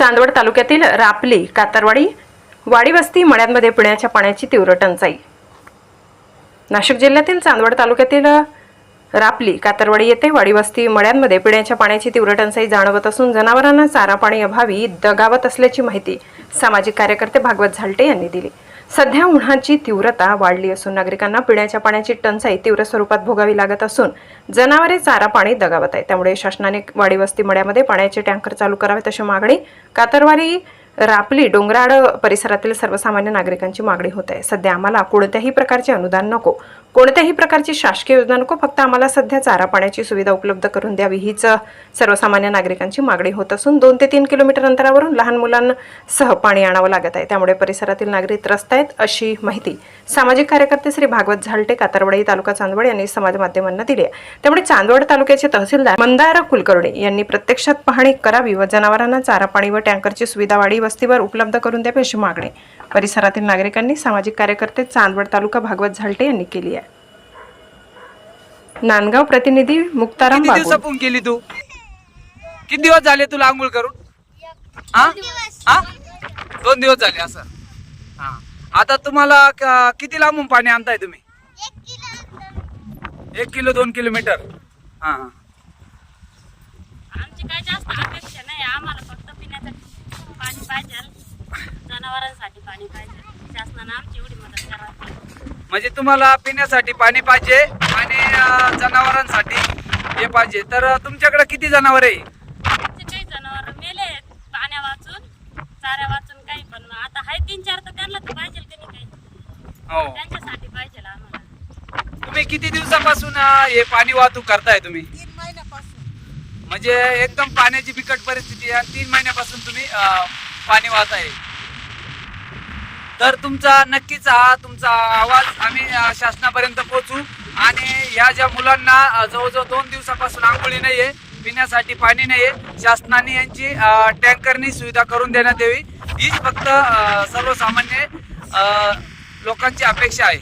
चांदवड तालुक्यातील रापली कातरवाडी वाडीवस्ती मळ्यांमध्ये पिण्याच्या पाण्याची तीव्र टंचाई. नाशिक जिल्ह्यातील चांदवड तालुक्यातील रापली कातरवाडी येथे वाडी वस्ती मळ्यांमध्ये पिण्याच्या पाण्याची तीव्र टंचाई जाणवत असून जनावरांना चारा पाणी अभावी दगावत असल्याची माहिती सामाजिक कार्यकर्ते भागवत झालटे यांनी दिली. सध्या उन्हाची तीव्रता वाढली असून नागरिकांना पिण्याच्या पाण्याची टंचाई तीव्र स्वरूपात भोगावी लागत असून जनावरे चारा पाणी दगावत आहे त्यामुळे शासनाने वाडी वस्ती मळ्यामध्ये पाण्याचे टँकर चालू करावेत अशी मागणी कातरवाडी रापली डोंगराळ परिसरातील सर्वसामान्य नागरिकांची मागणी होत आहे. सध्या आम्हाला कोणत्याही प्रकारचे अनुदान नको. कोणत्याही प्रकारची शासकीय योजना नको. फक्त आम्हाला सध्या चारा पाण्याची सुविधा उपलब्ध करून द्यावी हीच सर्वसामान्य नागरिकांची मागणी होत असून दोन ते तीन किलोमीटर अंतरावरून लहान मुलांसह पाणी आणावं लागत आहे. त्यामुळे परिसरातील नागरिक त्रस्त आहेत अशी माहिती सामाजिक कार्यकर्ते श्री भागवत झालटे कातरवडी तालुका चांदवड यांनी समाज माध्यमांना दिली आहे. त्यामुळे चांदवड तालुक्याचे तहसीलदार मंदार कुलकर्णी यांनी प्रत्यक्षात पाहणी करावी व जनावरांना चारा पाणी व टँकरची सुविधा वाडी वस्तीवर उपलब्ध करून द्यावी अशी मागणी परिसरातील नागरिकांनी सामाजिक कार्यकर्ते चांदवड तालुका भागवत झालटे यांनी केली आहे. नांदगाव प्रतिनिधी मुक्ताराम दिवसापून केली तू? किती दिवस झाले तुला आंघोळ करून? हा? हा? दोन दिवस झाले असं. हा. आता तुम्हाला किती लांबून पाणी आणताय तुम्ही? एक किलो दोन किलोमीटर. हा हा. आमची काय जास्त अपेक्षा नाही आम्हाला फक्त पिण्यासाठी पाणी पाहिजे जनावरांसाठी पाणी पाहिजे. शासनानं आमची एवढी मदत करावी म्हणजे तुम्हाला पिण्यासाठी पाणी पाहिजे आणि जनावरांसाठी हे पाहिजे. तर तुमच्याकडे किती जनावर आहे? आमचे काही जनावर मेले आहेत. पाण्या वाचून चाऱ्या वाचून काही पण. आता हाय तीन चार तर त्यांना तर पाहिजे की नाही काही. हो. त्यांच्यासाठी पाहिजे आम्हाला. तुम्ही किती दिवसापासून हे पाणी वाहतूक करताय तुम्ही? तीन महिन्यापासून. म्हणजे एकदम पाण्याची बिकट परिस्थिती आहे आणि तीन महिन्यापासून तुम्ही पाणी वाहत आहे तर तुमचा नक्कीच हा तुमचा आवाज आम्ही शासनापर्यंत पोहोचू. आणि ह्या ज्या मुलांना जवळजवळ दोन दिवसापासून आंघोळी नाहीये पिण्यासाठी पाणी नाहीये शासनाने यांची टँकरनी सुविधा करून देण्यात यावी. हीच फक्त सर्वसामान्य लोकांची अपेक्षा आहे.